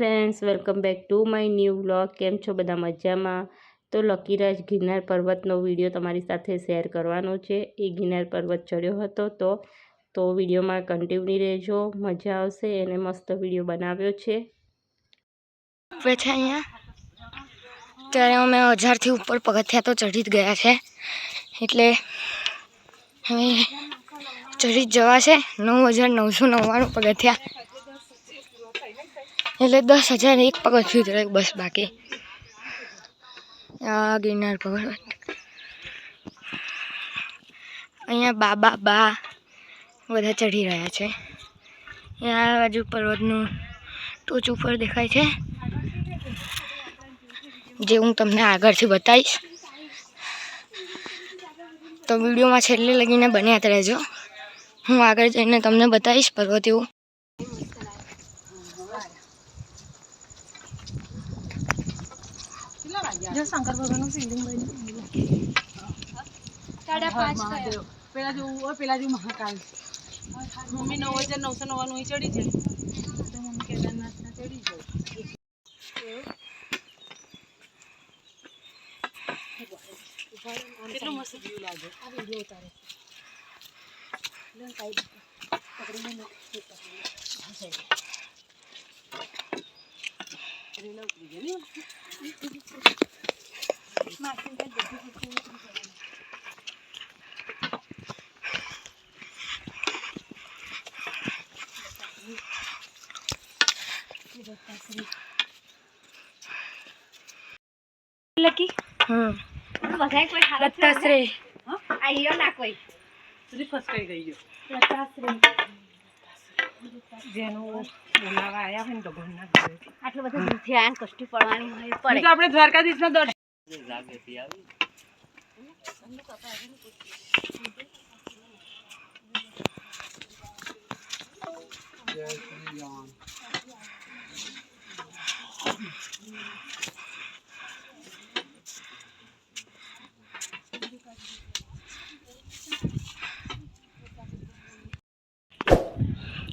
Friends welcome back to my new vlog કેમ છો બધા મજામાં? તો લકીરાજ ગિરનાર પર્વતનો વીડિયો તમારી સાથે શેર કરવાનો છે. એ ગિરનાર પર્વત ચડ્યો હતો તો તો વિડીયોમાં કન્ટિન્યુ રહેજો. મજા આવશે, એને મસ્ત વીડિયો બનાવ્યો છે. ઉભે અહીંયા. ત્યારે અમે હજારથી ઉપર પગથિયા તો ચઢી જ ગયા છે. એટલે હવે ચઢી જ જવાશે. નવ હજાર નવસો નવ્વાણું પગથિયા. એટલે દસ હજાર એક પગથિયું જ રહ્યું બસ બાકી. આ ગિરનાર પર્વત અહીંયા બાબા, બા બધા ચઢી રહ્યા છે. આ બાજુ પર્વતનું ટોચ ઉપર દેખાય છે. જે હું તમને આગળથી બતાવીશ. તો વિડીયોમાં છેલ્લે લગીને બન્યા રહેજો. હું આગળ જઈને તમને બતાવીશ પર્વત એવું જો શંકર ભગવાનનું શિવલિંગ બન્યું સાડા પાંચ પેલા જેવું હોય પેલા જેવું મહાકાલ. મમ્મી નવ હજાર નવસો નવ્વાણું ચડી જાય તો મમ્મી કેદારનાથના ચડી જાય. કેટલું મસ્ત. જીવ લાગે આ વીડિયો ઉતારે લકી? હા બધાય કોઈ હાલત દત્તાશ્રી આઈયો ના કોઈ. સુધી ફસકાઈ ગઈ ગયો. જેનું બોલાવા આયા હોય ને તો ભણના ઘરે આટલું બધું દૂરથી આયા કષ્ટી પડવાની હોય તો આપણે દ્વારકાધીશના દર્શન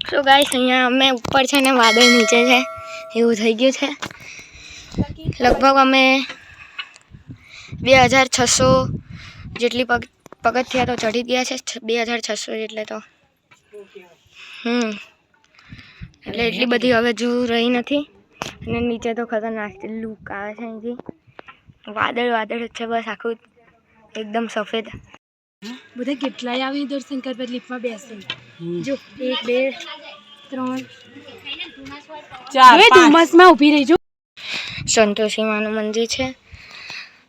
સો ગાઈસ અહીંયા અમે ઉપર છે ને વાદળ નીચે છે. એવું થઈ ગયું છે. લગભગ અમે બે હજાર છસો જેટલી પગ, પગથિયા તો ચઢી ગયા છે. બે હજાર છસો એટલે તો. હમ. એટલે એટલી બધી હવે જો રહી નથી. અને નીચે તો ખતરનાક લુક આવે છે અહીંથી. વાદળ વાદળ જ છે બસ. આખું એકદમ સફેદ. બધા કેટલાય આવી દર્શન કરવા લિફ્ટમાં બેસે. જો એક બે ત્રણ. ચાર ધુમ્મસમાં ઊભી રહી જો સંતોષી માનું મંદિર છે.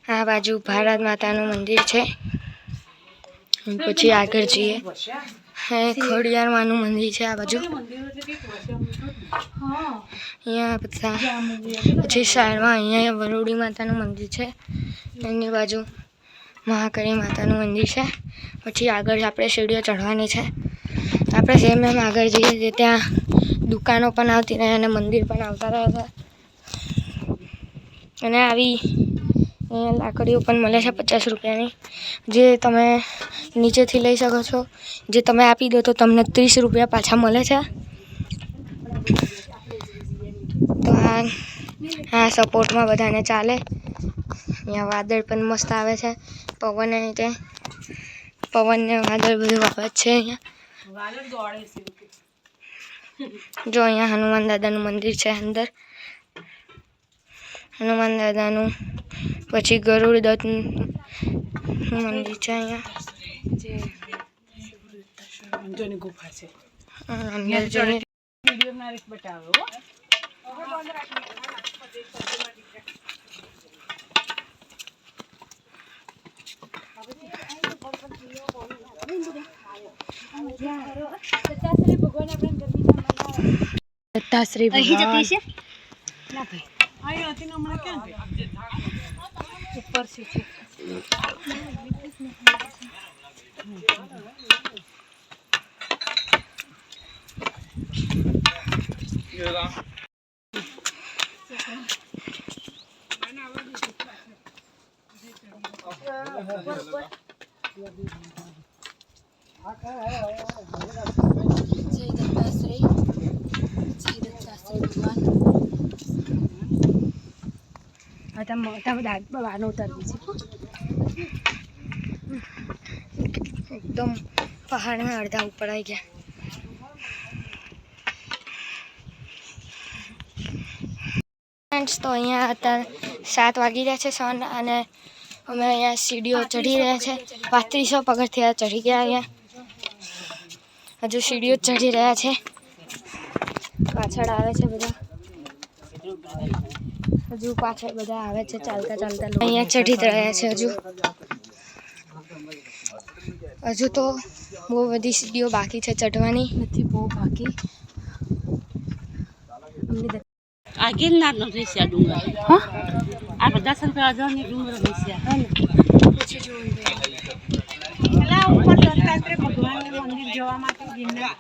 આ બાજુ ભારત માતાનું મંદિર છે. પછી આગળ જઈએ. હે ખોડિયાર માનું મંદિર છે આ બાજુ. અહીંયા બધા પછી સાઈડમાં અહીંયા વરોડી માતાનું મંદિર છે. એની બાજુ મહાકાળી માતાનું મંદિર છે. પછી આગળ આપણે સીડીઓ ચઢવાની છે. આપણે જેમ એમ આગળ જઈએ છીએ ત્યાં દુકાનો પણ આવતી રહે અને મંદિર પણ આવતા રહે છે. અને આવી લાકડીઓ પણ મળે છે પચાસ રૂપિયાની. જે તમે નીચેથી લઈ શકો છો. જે તમે આપી દો તો તમને ત્રીસ રૂપિયા પાછા મળે છે. તો આ આ સપોર્ટમાં બધાને ચાલે. અહીંયા વાદળ પણ મસ્ત આવે છે. પવન રીતે પવન ને વાદળ બધું આવે છે અહીંયા. જો અહીંયા હનુમાન દાદાનું મંદિર છે અંદર. હનુમાન દાદાનું પછી ગરુડ દત્તનું મંદિર છે અહીંયા. જે ગુફા છે. જઈને ભગવાન ના. દત્તાશ્રી ભગવાન અહીં હતી હમણાં ક્યાં ઉપર છે છે. જય દત્તાશ્રી જય પહાડના અડધા ઉપર આવી ગયા. તો અહીંયા અત્યારે સાત વાગી રહ્યા છે સન, અને અમે અહીંયા સીડીઓ ચઢી રહ્યા છે. પાંત્રીસો પગથિયા ચઢી ગયા અહીંયા. હજુ સીડીઓ જ ચઢી રહ્યા છે. પાછળ આવે છે બધા. હજુ પાછળ બધા આવે છે ચાલતા ચાલતા લોકો. અહીંયા ચઢી જ રહ્યા છે હજુ. હજુ તો બહુ બધી સીડીઓ બાકી છે ચઢવાની. નથી બહુ બાકી. અમને દ- આ ગિરનારનો દૃશ્ય ડુંગર. આ બધા શંકર આઝાદની ડુંગર દૃશ્ય પછી જોવું પેલા ઉપર મંદિર જવા માટે ગિરનાર.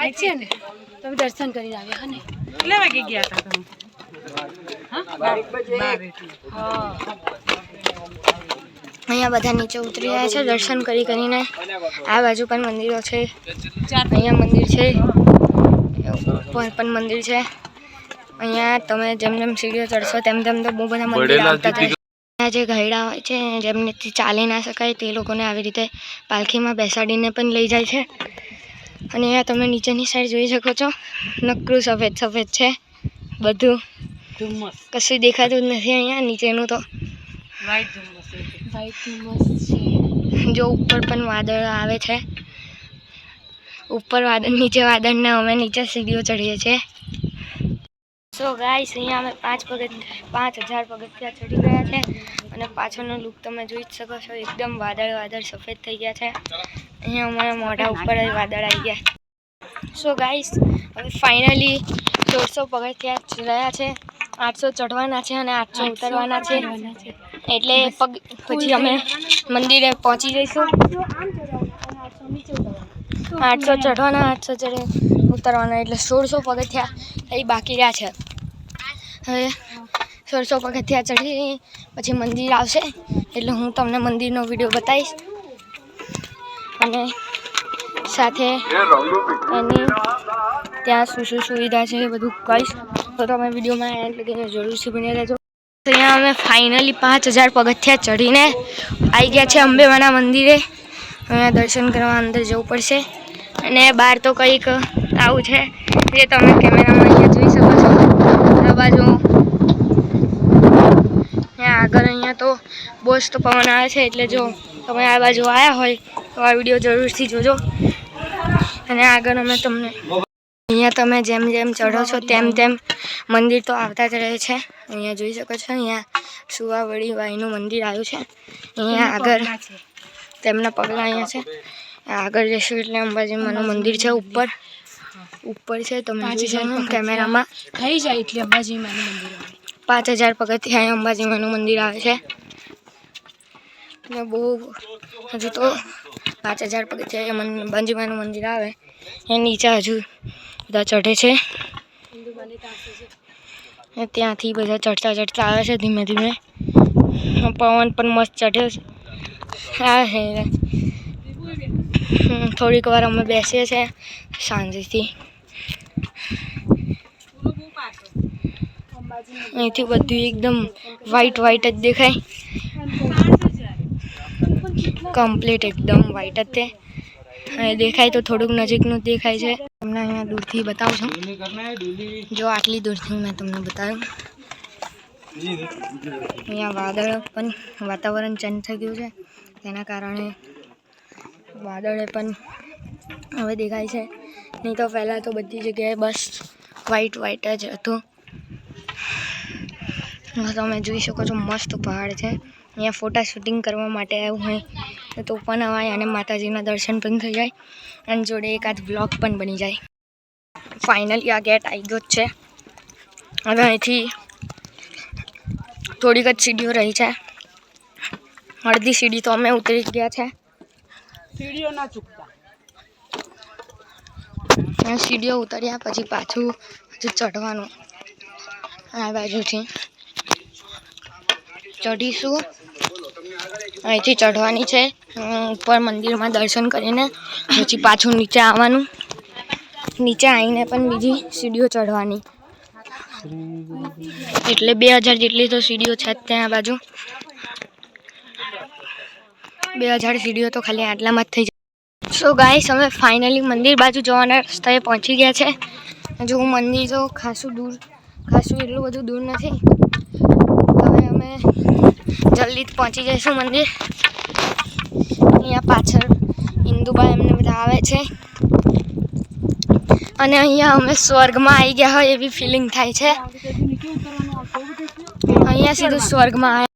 આજ છે ને? તમે દર્શન કરીને આવ્યા હા ને કેટલા વાગે ગયા હતા તમે. અહીંયા બધા નીચે ઉતરી રહ્યા છે દર્શન કરી કરીને. આ બાજુ પણ મંદિરો છે. અહીંયા મંદિર છે. ઉપર પણ મંદિર છે. અહીંયા તમે જેમ જેમ સીડીઓ ચડશો તેમ તેમ તો બહુ બધા મંદિર આવતા અહીંયા જે ઘરડા હોય છે જેમનેથી ચાલી ના શકાય તે લોકોને આવી રીતે પાલખીમાં બેસાડીને પણ લઈ જાય છે. અને અહીંયા તમે નીચેની સાઈડ જોઈ શકો છો. નકરું સફેદ સફેદ છે. બધું કશું દેખાતું જ નથી અહીંયા. નીચેનું તો જો ઉપર પણ વાદળ આવે છે. ઉપર વાદળ નીચે વાદળને અમે નીચે સીડીઓ ચડીએ છીએ. સો ગાઈસ અહીંયા અમે પાંચ પગથિયા પાંચ હજાર પગથિયા ચડી ગયા છે અને પાછળનો લુક તમે જોઈ જ શકો છો એકદમ વાદળ વાદળ સફેદ થઈ ગયા છે. અહીંયા અમારા મોઢા ઉપર જ વાદળ આવી ગયા. સો ગાઈસ હવે ફાઇનલી દોઢસો પગથિયા રહ્યા છે આઠસો ચઢવાના છે અને આઠસો ઉતરવાના છે. એટલે પગ પછી અમે મંદિરે પહોંચી જઈશું. આઠસો ચઢવાના આઠસો ચડે ઉતરવાના એટલે સોળસો પગથિયા એ બાકી રહ્યા છે. હવે સોળસો પગથિયા ચઢી પછી મંદિર આવશે એટલે હું તમને મંદિરનો વીડિયો બતાવીશ. અને સાથે એની ત્યાં શું શું સુવિધા છે એ બધું કહીશ. તો તમે વિડીયોમાં એન્ડ લગીને જરૂરથી બની રહેજો. અહીંયા અમે ફાઇનલી પાંચ હજાર પગથિયા ચઢીને આવી ગયા છે અંબેવાના મંદિરે. અહીંયા દર્શન કરવા અંદર જવું પડશે. અને બહાર તો કંઈક આવું છે જે તમે કેમેરામાં અહીંયા જોઈ શકો છો. આ બાજુ આગળ અહીંયા તો બોસ્ટ પવન આવે છે, એટલે જો તમે આ બાજુ આવ્યા હોય તો આ વીડિયો જરૂરથી જોજો. અને આગળ અમે તમને અહીંયા તમે જેમ જેમ ચઢો છો તેમ તેમ મંદિર તો આવતા જ રહે છે. અહીંયા જોઈ શકો છો, અહીંયા સુવાવડી વાઈનું મંદિર આવ્યું છે. અહીંયા આગળ તેમના પગલાં અહીંયા છે. આગળ જશું એટલે અંબાજીમાનું મંદિર છે ઉપર. ઉપર છે, તમે જોઈ શકો કેમેરામાં. થઈ જાય એટલે અંબાજી માનું મંદિર. પાંચ હજાર પગથિયા અંબાજીમાંનું મંદિર આવે છે. ને બહુ હજુ તો પાંચ હજાર પગથિયા અંબાજીમાંનું મંદિર આવે. એ નીચે હજુ બધા ચઢે છે. ત્યાંથી બધા ચડતા ચડતા આવે છે ધીમે ધીમે. પવન પણ મસ્ત ચઢ્યો છે. આવે છે થોડીક વાર અમે બેસીએ છીએ શાંતિથી અહીંથી બધું એકદમ વ્હાઈટ વ્હાઈટ જ દેખાય. કમ્પ્લીટ એકદમ વ્હાઈટ જ તે. દેખાય તો થોડુંક નજીકનું દેખાય છે. તમને અહીંયા દૂરથી બતાવું છું. જો આટલી દૂરથી મેં તમને બતાવ્યું. અહીંયા વાદળ પણ વાતાવરણ ચેન્જ થઈ ગયું છે. તેના કારણે વાદળે પણ હવે દેખાય છે. નહીં તો પહેલાં તો બધી જગ્યાએ બસ વ્હાઈટ વ્હાઈટ જ હતું. તમે જોઈ શકો છો મસ્ત પહાડ છે. અહીંયા ફોટા શૂટિંગ કરવા માટે આવ્યું હોય તો પણ અવાય અને માતાજીના દર્શન પણ થઈ જાય અને જોડે એકાદ બ્લોગ પણ બની જાય. ફાઇનલી આ ગેટ આવી ગયો જ છે. હવે અહીંથી થોડીક જ સીડીઓ રહી છે. અડધી સીડી તો અમે ઉતરી ગયા છે. સીડીઓ ના ચૂકતા. સીડીઓ ઉતર્યા પછી પાછું હજુ ચઢવાનું આ બાજુથી. ચઢીશું. અહીંથી ચઢવાની છે. ઉપર મંદિરમાં દર્શન કરીને પછી પાછું નીચે આવવાનું. નીચે આવીને પણ બીજી સીડીઓ ચઢવાની. એટલે બે હજાર જેટલી તો સીડીઓ છે ત્યાં બાજુ. બે હજાર સીડીઓ તો ખાલી આટલામાં જ થઈ જાય. સો ગાઈસ અમે ફાઇનલી મંદિર બાજુ જવાના રસ્તાએ પહોંચી ગયા છે. જો મંદિર તો ખાસું દૂર, ખાસું એટલું બધું દૂર નથી. જલ્દી જ પહોંચી જઈશું મંદિર. અહીંયા પાછળ હિન્દુભાઈ એમને બધા આવે છે. અને અહીંયા અમે સ્વર્ગમાં આવી ગયા હોય એવી ફિલિંગ થાય છે. અહીંયા સીધું સ્વર્ગમાં